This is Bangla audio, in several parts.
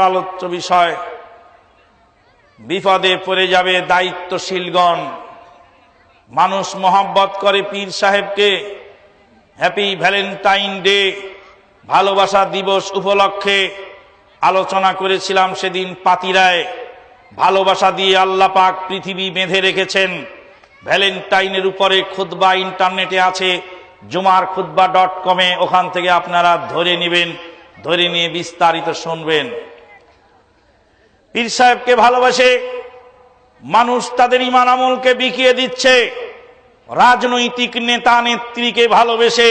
আলোচ্য বিষয়। বিপদে পড়ে যাবে দায়িত্বশীলগণ। মানুষ মোহাব্বত করে পীর সাহেবকে, হ্যাপি ভ্যালেন্টাইন ডে, ভালোবাসা দিবস উপলক্ষে আলোচনা করেছিলাম সেদিন পাতিরায়। ভালোবাসা দিয়ে আল্লাহ পাক পৃথিবী বেঁধে রেখেছেন। ভ্যালেন্টাইনের উপরে খুতবা ইন্টারনেটে আছে, জুমার খুতবা ডট কমে ওখান থেকে আপনারা ধরে নেবেন, ধরে নিয়ে বিস্তারিত শুনবেন। পীর সাহেবকে ভালোবাসে, মানুষ তাদের ইমান আমলকে বিকিয়ে দিচ্ছে, রাজনৈতিক নেতা নেত্রীকে ভালোবেসে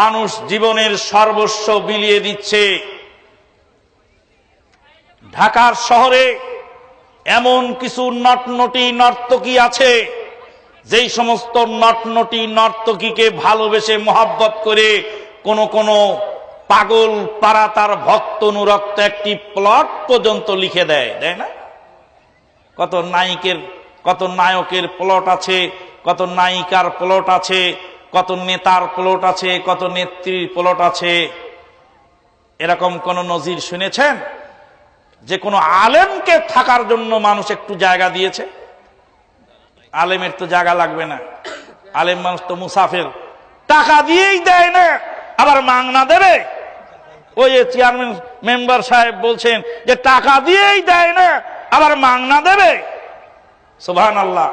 মানুষ জীবনের সর্বস্ব বিলিয়ে দিচ্ছে। ঢাকার শহরে এমন কিছু নটনটি নর্তকী আছে, যেই সমস্ত নটনটি নর্তকীকে ভালোবেসে মোহাব্বত করে কোন কোন পাগল পাড়া তার ভক্ত অনুরক্ত একটি প্লট পর্যন্ত লিখে দেয় দেয় না? কত নায়িকের, কত নায়কের প্লট আছে, কত নায়িকার প্লট আছে, কত নেতার প্লট আছে, কত নেত্রীর প্লট আছে। এরকম কোন নজির শুনেছেন? যে কোনো আলেমকে থাকার জন্য মানুষ একটু জায়গা দিয়েছে? আলেমের তো জায়গা লাগবে না। আলেম মানুষ তো মুসাফের। টাকা দিয়েই দেয় না, আবার মাংনা দেবে। ওই চেয়ারম্যান মেম্বার সাহেব বলছেন যে টাকা দিয়েই দেয় না, আবার মাংনা দেবে। সুবহান আল্লাহ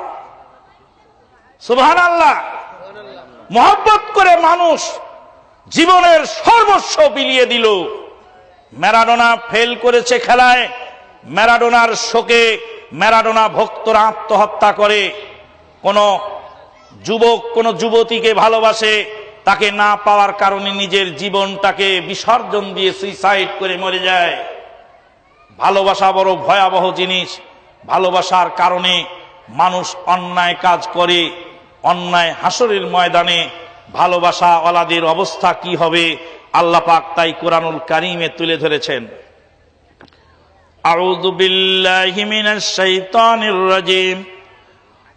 সুবহান আল্লাহ মহব্বত করে মানুষ জীবনের সর্বস্ব বিলিয়ে দিল। ম্যারাডোনা ফেল করেছে খেলায়, ম্যারাডোনার শোকে ম্যারাডোনা ভক্তরা আত্মহত্যা করে। কোন যুবক, কোন যুবতীকে ভালোবাসে তাকে না পাওয়ার কারণে নিজের জীবনটাকে বিসর্জন দিয়ে সুইসাইড করে মরে যায়। ভালোবাসা বড় ভয়াবহ জিনিস। ভালোবাসার কারণে মানুষ অন্যায় কাজ করে। অন্যায় হাসরের ময়দানে ভালোবাসা ওলাদের অবস্থা কি হবে? আল্লাহ পাক তাই কোরআনুল কারিমে তুলে ধরেছেন। আউযু বিল্লাহি মিনাশ শাইতানির রাজিম।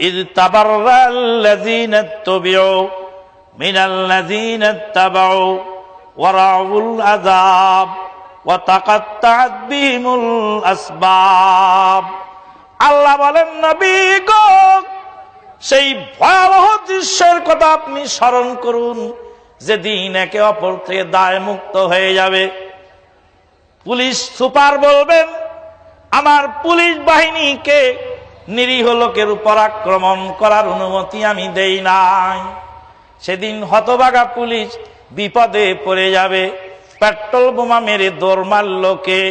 إذ تبرأ الذين اتبعوا من الذين اتبعوا ورعوا العذاب وتقطعت بهم الأسباب আল্লাহ বলেন নবী গো সেই ভয়াবহ দৃশ্যের কথা আপনি স্মরণ করুন যেদিন একে অপর থেকে দায় মুক্ত হয়ে যাবে পুলিশ সুপার বলবেন আমার পুলিশ বাহিনীকে নিরীহ লোকের উপর আক্রমণ করার অনুমতি আমি দেই নাই। সেদিন হতবাগা পুলিশ বিপদে পড়ে যাবে। পেট্রোল বোমা মেরে দৌড় মারলোকে।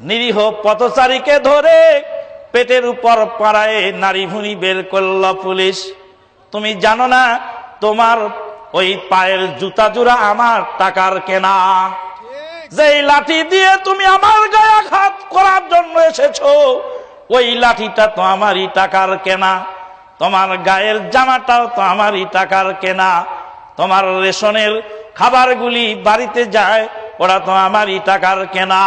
নিরীহ পথচারীকে ধরে পেটের উপর পাড়ায় নারী ভুঁড়ি বের করল পুলিশ। তুমি জানো না তোমার ওই পায়ের জুতা জোড়া আমার টাকার কেনা। যেই লাঠি দিয়ে তুমি আমার গায়ে আঘাত করার জন্য এসেছ ওই লাঠিটা তো আমারই টাকার কেনা। তোমার গায়ের জামাটাও তো আমারই টাকার কেনা। তোমার রেশনের খাবারগুলি বাড়িতে যায়, ওরা তো আমারই টাকার কেনা।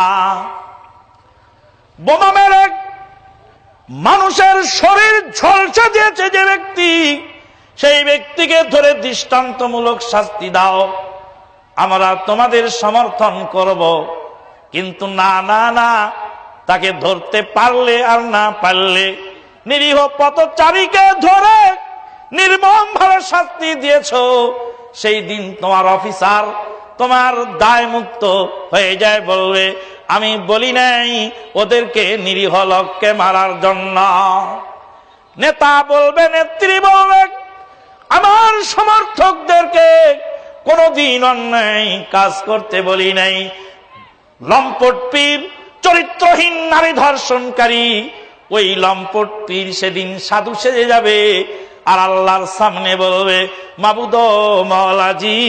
বোমা মেরে মানুষের শরীর ঝলসে দিয়েছে যে ব্যক্তি, সেই ব্যক্তিকে ধরে দৃষ্টান্তমূলক শাস্তি দাও। আমরা তোমাদের সমর্থন করব। কিন্তু না না না তাকে ধরতে পারলে আর না পারলে নিরীহ পথচারীকে ধরে নির্মম ভাবে শাস্তি দিয়েছ। সেই দিন তোমার অফিসার তোমার দায় মুক্ত হয়ে যায় বলবে, আমি বলি নাই ওদেরকে নিরীহ লোককে মারার জন্য। নেতা বলবে, নেত্রী বলবে, আমার সমর্থকদেরকে কোনদিন অন্যায় কাজ করতে বলি নাই। লম্পট পীর চরিত্রহীন নারী ধর্ষণকারী, ওই লম্পট পীর সেদিন সাধু সেজে যাবে আর আল্লাহর সামনে বলবে, মাবুদ মৌলাজি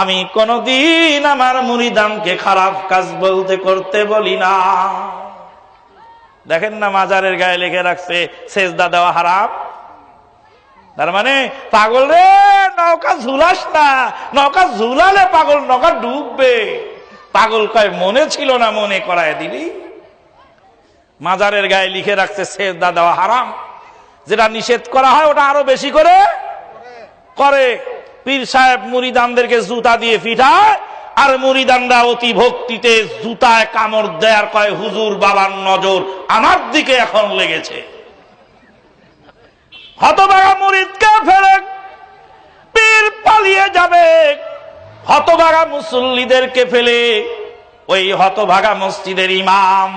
আমি কোনদিন আমার মুরিদানকে খারাপ কাজ বলতে করতে বলি না। দেখেন না মাজারের গায়ে লিখে রাখছে, সেজদা দেওয়া হারাম? তার মানে পাগল রে, নৌকা ঝুলাস না, নৌকা ঝুলালে পাগল নৌকা ডুববে। পাগল কয়, মনে ছিল না মনে করায় দিলি? মাজারের গায়ে লিখে রাখছে সেজদা দেওয়া হারাম। যেটা নিষেধ করা হয়, ওটা আরও বেশি করে করে। পীর সাহেব মুরিদানদেরকে জুতা দিয়ে ফিটায় আর মুরিদানরা অতি ভক্তিতে জুতায় কামড় দেয়ার কয়, হুজুর, বাবার নজর আমার দিকে এখন লেগেছে। হতবাগা মুরিদকে ফেলে, পীর পালিয়ে যাবে। হতভাগা মুসল্লিদেরকে ফেলে, ওই হতভাগা মসজিদের ইমাম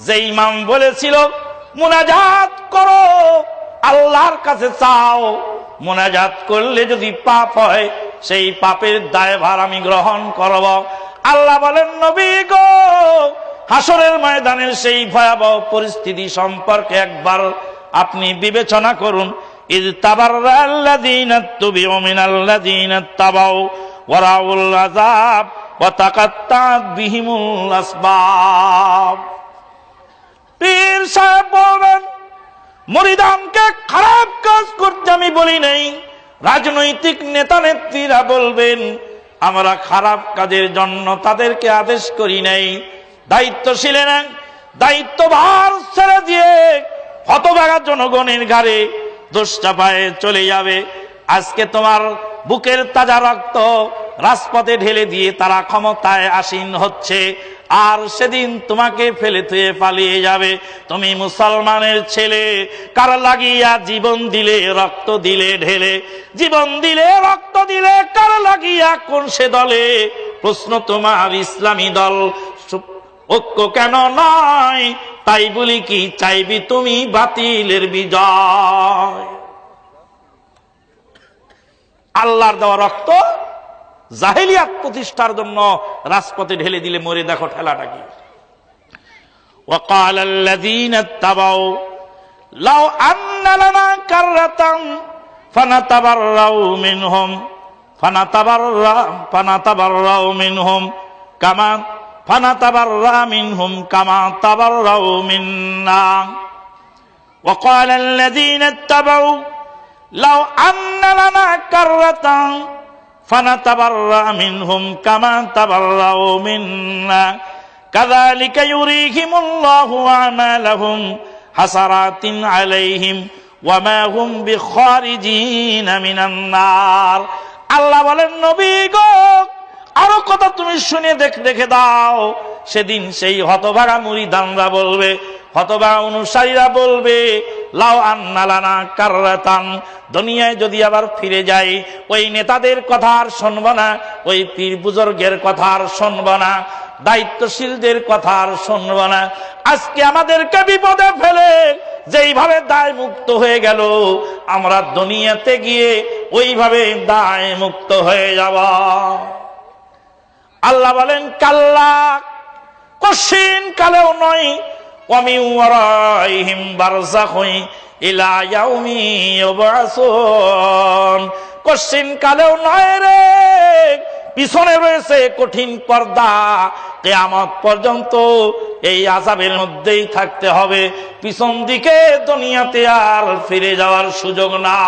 যে ইমাম বলেছিল, মুনাজাত করো, আল্লাহর কাছে চাও। মুনাজাত করলে যদি পাপ হয়, সেই পাপের দায়ভার আমি গ্রহণ করব। আল্লাহ বলেন, নবী গো হাসরের ময়দানের সেই ভয়াবহ পরিস্থিতি সম্পর্কে একবার আপনি বিবেচনা করুন। ইদ তাবাররাল্লাযীনা তুবিউ মিনাল্লাযীনা তাবাউ, ওয়ারাউল আযাব, ওয়া তাকাত্তাআত বিহিমুল আসবাব। পীর সাহেব বলবেন, মরিদানকে খারাপ কাজ করতে আমি বলি নাই। রাজনৈতিক নেতা নেত্রীরা বলবেন, আমরা খারাপ কাজের জন্য তাদেরকে আদেশ করি নাই। দায়িত্বশীলেরা দায়িত্বভার ছেড়ে দিয়ে হতভাগা জনগণের ঘাড়ে দোষটা পায়ে চলে যাবে। আজকে তোমার বুকের তাজা রক্ত রাজপথে ঢেলে দিয়ে তারা ক্ষমতায় আসীন হচ্ছে। আর সেদিন তোমাকে ফেলে থুয়ে পালিয়ে যাবে। তুমি মুসলমানের ছেলে, কার লাগিয়া জীবন দিলে, রক্ত দিলে ঢেলে? জীবন দিলে, রক্ত দিলে, কার লাগিয়া কোন সে দলে? প্রশ্ন তোমার ইসলামী দল। ঐক্য কেন নয়? তাই বলি কি, চাইবি তুমি বাতিলের বিজয়। আল্লাহর দেওয়া রক্ত জাহেলিয়াত প্রতিষ্ঠার জন্য রাজপথে ঢেলে দিলে মরে দেখো ঠেলাটা কি وقال الذين اتبعوا لو أن لنا كرة فنتبرأ منهم فنتبرأ فنتبرأ منهم كما فنتبرأ منهم كما تبرأوا منا وقال الذين اتبعوا لو أن لنا كرة ফানা মিনহুম কামা তাবাররাও মিন্না। কাযালিকা ইউরিহিমুল্লাহু আমালাহুম হাসারাতিন আলাইহিম ওয়া মা হুম বিখারিজিন মিনান আল্লাহ বলেন, নবী গো, আরও কথা তুমি শুনে দেখ, দেখে দাও। সেদিন সেই হতভাগা মুরিদানরা বলবে হতভাগা অনুসারীরা বলবে, লাও আন্নালানা কার্রাতান, দুনিয়ায় যদি আবার ফিরে যাই, ওই নেতাদের কথা আর শুনব না, ওই পীর বুজুর্গের কথা আর শুনব না, দায়িত্বশীলদের কথা আর শুনব না। আজকে আমাদেরকে বিপদে ফেলে, যেইভাবে দায় মুক্ত হয়ে গেল, আমরা দুনিয়াতে গিয়ে ওইভাবে দায় মুক্ত হয়ে যাব। আল্লাহ বলেন, কাল্লা কশিন কালেও নয় ওয়ামি ওয়ারাইহিম বারযাখুই ইলা ইয়াউমি ইউবাসুন কশিন কালেও নয় রে, পিছনে রয়েছে কঠিন পর্দা। কেয়ামত পর্যন্ত এই আজাবের মধ্যেই থাকতে হবে। পিছন দিকে দুনিয়াতে আর ফিরে যাওয়ার সুযোগ না